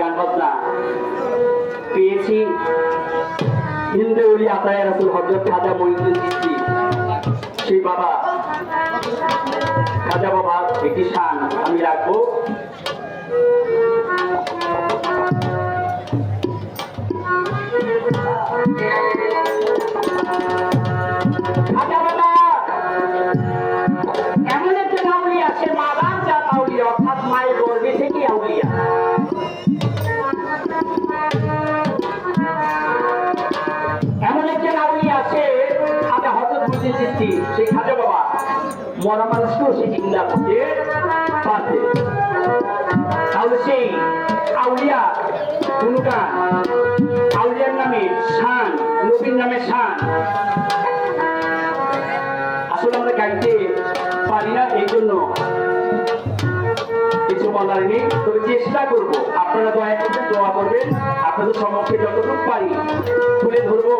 গান বাজনা। পেয়েছি হিন্দু উলি আতায় রাসুল হজরত খাজা মহিউদ্দিন চিস্তি সেই বাবা। খাজা বাবা একটি শান আমি রাখব। মরা মানুষকেও সে চিন্তা করতে পারবে তাহলে সেই আউলিয়া গুণগান আউলিয়ার নামে শান, নবীর নামে শান। আসলে আমরা গাইতে পারি না, এই জন্য কিছু বলার নেই। তবে চেষ্টা করব, আপনারা দয়া করে দোয়া করবেন, আপনাদের সম্মুখে যতটুকু পারি তুলে ধরবো।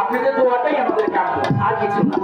আপনাদের দোয়াটাই আমাদের কাম্য, আর কিছু না।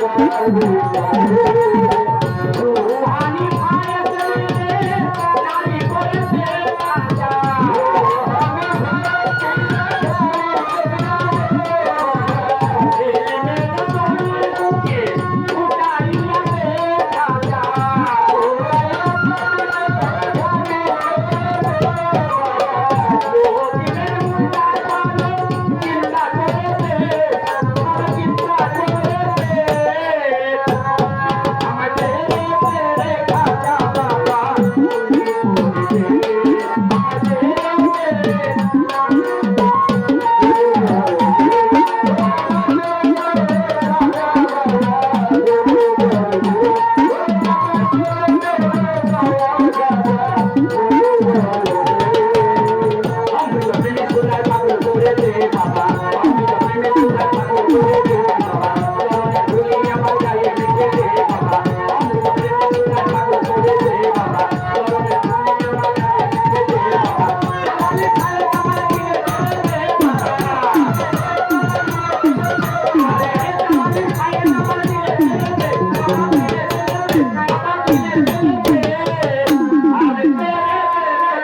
রুহানি ভাইয়ের নারী করেছে কাঁচা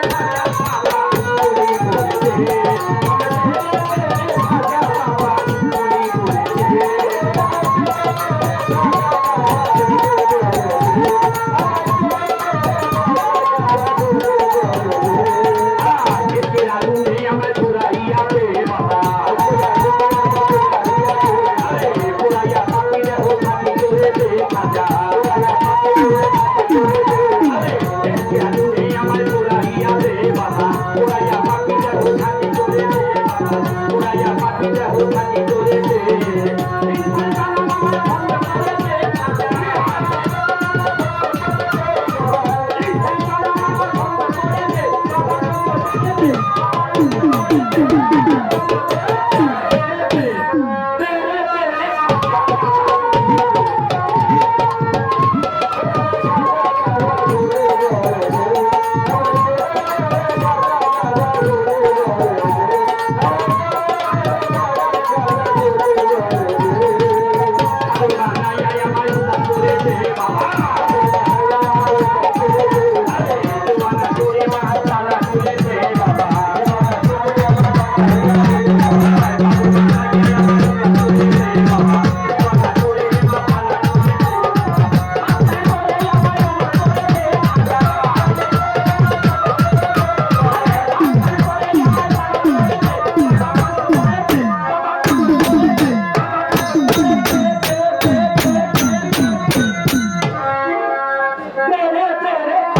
Thank you. Cadê?